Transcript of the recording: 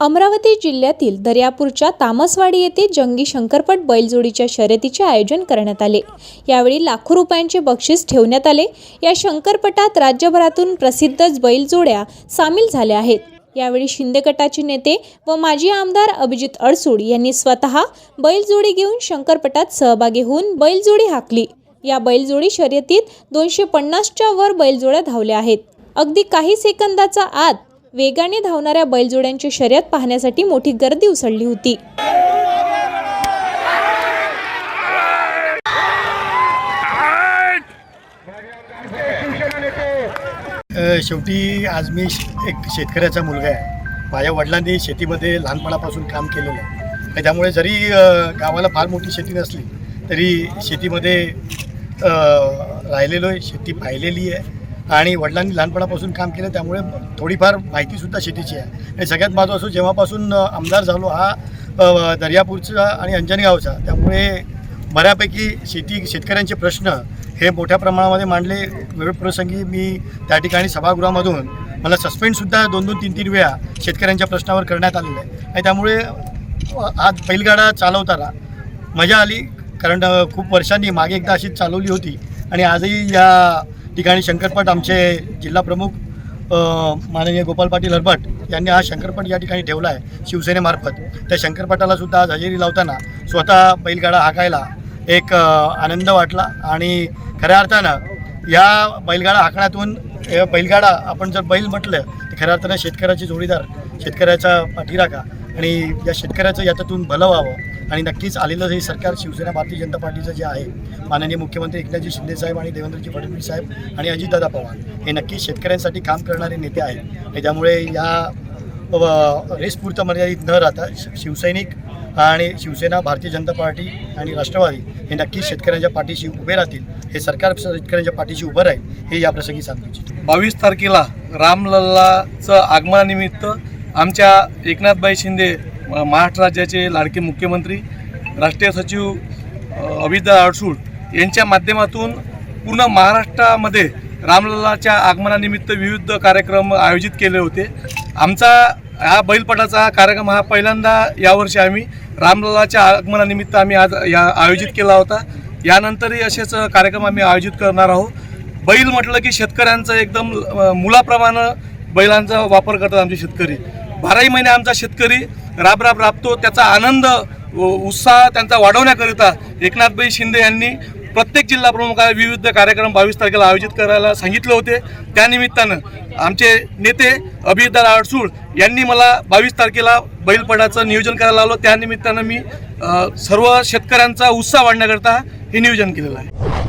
अमरावती जिल्ह्यातील दर्यापूरच्या तामसवाडी येथे जंगी शंकरपट बैलजोडीच्या शर्यतीचे आयोजन करण्यात आले. यावेळी लाखो रुपयांचे बक्षीस ठेवण्यात आले. या शंकरपटात राज्यभरातून प्रसिद्धच बैलजोड्या सामील झाल्या आहेत. यावेळी शिंदे गटाचे नेते व माजी आमदार अभिजित अडसूड यांनी स्वतः बैलजोडी घेऊन शंकरपटात सहभागी होऊन बैलजोडी हाकली. या बैलजोडी शर्यतीत दोनशे पन्नासच्या वर बैलजोड्या धावल्या आहेत. अगदी काही सेकंदाचा आत वेगाने धावणाऱ्या बैलजोड्यांची शर्यत पाहण्यासाठी मोठी गर्दी उसळली होती. शेवटी आज मी एक शेतकऱ्याचा मुलगा आहे. माझ्या वडिलांनी शेतीमध्ये लहानपणापासून काम केलेलं आहे. आणि त्यामुळे जरी गावाला फार मोठी शेती नसली तरी शेतीमध्ये राहिलेलो आहे शेती पाहिलेली आहे. आणि वडिलांनी लहानपणापासून काम केलं त्यामुळे थोडीफार माहितीसुद्धा शेतीची आहे. आणि सगळ्यात महत्त्वाचं जेव्हापासून आमदार झालो हा दर्यापूरचा आणि अंजनगावचा त्यामुळे बऱ्यापैकी शेती शेतकऱ्यांचे प्रश्न हे मोठ्या प्रमाणामध्ये मांडले. विविध प्रसंगी मी त्या ठिकाणी सभागृहामधून मला सस्पेंडसुद्धा दोन दोन तीन तीन वेळा शेतकऱ्यांच्या प्रश्नावर करण्यात आलेलं आहे. आणि त्यामुळे आज बैलगाडा चालवताना मजा आली. कारण खूप वर्षांनी मागे एकदा अशीच चालवली होती. आणि आजही या ठिकाणी शंकरपट आमचे जिल्हाप्रमुख प्रमुख माननीय गोपाल पाटील हरभट यांनी हा शंकरपट या ठिकाणी ठेवला आहे शिवसेनेमार्फत त्या शंकरपटाला सुद्धा आज हजेरी लावताना स्वतः बैलगाडा हाकायला एक आनंद वाटला आणि खऱ्या अर्थानं या बैलगाडा हाकण्यातून बैलगाडा आपण जर बैल म्हटलं तर खऱ्या अर्थानं शेतकऱ्याची जोडीदार शेतकऱ्याचा पाठीराखा आणि या शेतकऱ्याचं याच्यातून भलं व्हावं. आणि नक्कीच आलेलं हे सरकार शिवसेना भारतीय जनता पार्टीचं जे आहे माननीय मुख्यमंत्री एकनाथजी शिंदे साहेब आणि देवेंद्रजी फडणवीस साहेब आणि अजितदादा पवार हे नक्कीच शेतकऱ्यांसाठी काम करणारे नेते आहेत. आणि त्यामुळे या व रेसपुरतं मर्यादित न राहता शि- शिवसैनिक आणि शिवसेना भारतीय जनता पार्टी आणि राष्ट्रवादी हे नक्कीच शेतकऱ्यांच्या पाठीशी उभे राहतील. हे सरकार शेतकऱ्यांच्या पाठीशी उभं राहील हे या प्रसंगी सांगू इच्छितो. बावीस तारखेला रामलल्लाचं आगमनानिमित्त आमच्या एकनाथबाई शिंदे महाराष्ट्र राज्याचे लाडके मुख्यमंत्री राष्ट्रीय सचिव अ, अभिदा अडसूळ यांच्या माध्यमातून पूर्ण महाराष्ट्रामध्ये रामलल्लाच्या आगमनानिमित्त विविध कार्यक्रम आयोजित केले होते. आमचा हा बैलपटाचा कार्यक्रम हा पहिल्यांदा यावर्षी आम्ही रामलल्लाच्या आगमनानिमित्त आम्ही आज या आयोजित केला होता. यानंतरही असेच कार्यक्रम आम्ही आयोजित करणार आहोत. बैल म्हटलं की शेतकऱ्यांचं एकदम मुलाप्रमाणे बैलांचा वापर करतात आमचे शेतकरी. बाराही महिने आमचा शेतकरी राब राब राबतो त्याचा आनंद उत्साह त्यांचा वाढवण्याकरिता एकनाथभाई शिंदे यांनी प्रत्येक जिल्हा प्रमुखाला विविध कार्यक्रम बावीस तारखेला आयोजित करायला सांगितले होते. त्यानिमित्तानं आमचे नेते अभिदार अडसूळ यांनी मला बावीस तारखेला बैलपडाचं नियोजन करायला लावलं त्यानिमित्तानं मी सर्व शेतकऱ्यांचा उत्साह वाढण्याकरता हे नियोजन केलेलं आहे.